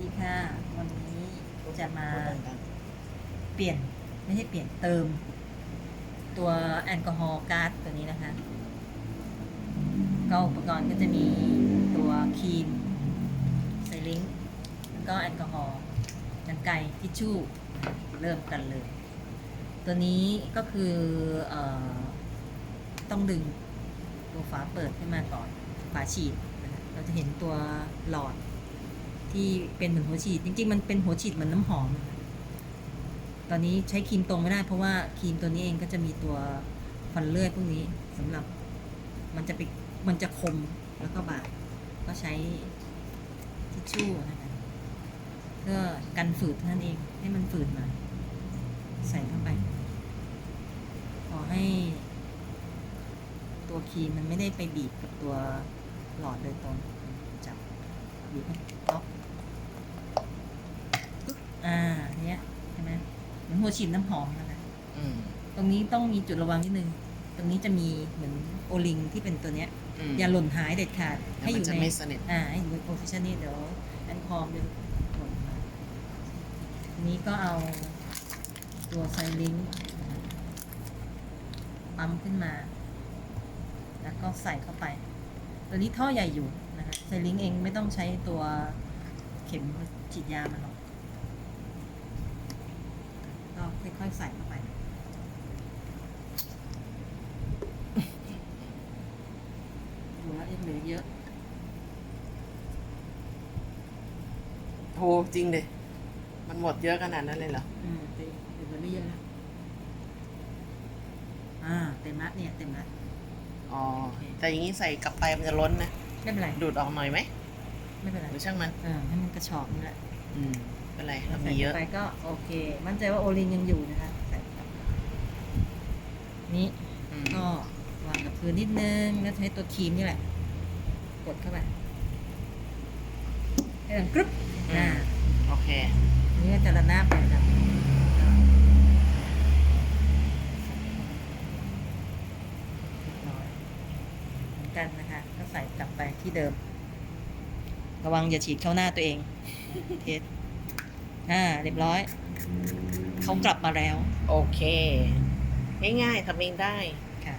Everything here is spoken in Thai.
ดีค่ะ วันนี้จะมาเปลี่ยนไม่ใช่เปลี่ยนเติม ตัวแอลกอฮอล์ก๊าซตัวนี้นะคะ ก็อุปกรณ์ก็จะมีตัวครีมไซลิงค์แล้วก็แอลกอฮอล์กันไกรทิชชู่เริ่มกันเลย ตัวนี้ก็คืออต้องดึงตัวฝาเปิดขึ้นมาก่อนฝาฉีดเราจะเห็นตัวหลอด ที่เป็นเหมือนหัวฉีด จริง ๆ มันเป็นหัวฉีดเหมือนน้ำหอม ตอนนี้ใช้ครีมตรงไม่ได้เพราะว่าครีมตัวนี้เองก็จะมีตัวฟันเลื่อยพวกนี้สำหรับมันจะไปมันจะคมแล้วก็บาดก็ใช้ทิชชู่นะคะเพื่อกันฝืดเท่านั้นเองให้มันฝืดหน่อยใส่เข้าไป ขอให้ตัวครีมมันไม่ได้ไปบีบกับตัวหลอดโดยตรง บีบให้ล็อกปึ๊บอ่าเนี้ยใช่ไหมเหมือนหัวฉีดน้ำหอมนะคะอืมตรงนี้ต้องมีจุดระวังนิดนึง ตรงนี้จะมีเหมือนโอลิงที่เป็นตัวเนี้ยมอย่าหล่นหายเด็ดขาดแล้วให้อมันยู่จะใน ไม่สนิท อ่าให้อยู่ในโพซิชันนี้เดี๋ยวแอนคอมจะหล่นมาทีนี้ก็เอาตัวไซลิงค์นะคะปั๊มขึ้นมา แล้วก็ใส่เข้าไป ตัวนี้ท่อใหญ่อยู่ นะคะไซลิงค์เองไม่ต้องใช้ตัวเข็มฉีดยามันหรอกก็ค่อยๆใส่เข้าไป ดูแล้วยังเหลือเยอะโหจริงดิมันหมดเยอะขนาดนั้นเลยเหรอ อืมเต็มเต็มแล้วไม่เยอะแล้วอ่าเต็มละเนี่ยเต็มละ อ๋อ แต่อย่างนี้ใส่กลับไปมันจะล้นนะ ไม่เป็นไรดูดออกหน่อยไหมไม่เป็นไรหรือช่างมันเออให้มันกระชอกนี่แหละอืมไม่เป็นไรเราใส่มีเยอะเข้าไปก็โอเค มั่นใจว่าโอลินยังอยู่นะคะใส่เข้าไปนี่อืมก็วางกับพื้นนิดนึงแล้วใช้ตัวครีมนี่แหละ กดเข้าไปให้ดังกรึ๊บอ่าโอเคนี่ก็จะระนาบไปแบบเรียบร้อยเหมือน กันนะคะ ก็ใส่กลับไปที่เดิม ระวังอย่าฉีดเข้าหน้าตัวเอง เทสอ่า เรียบร้อย เขากลับมาแล้ว โอเค ง่ายๆทำเองได้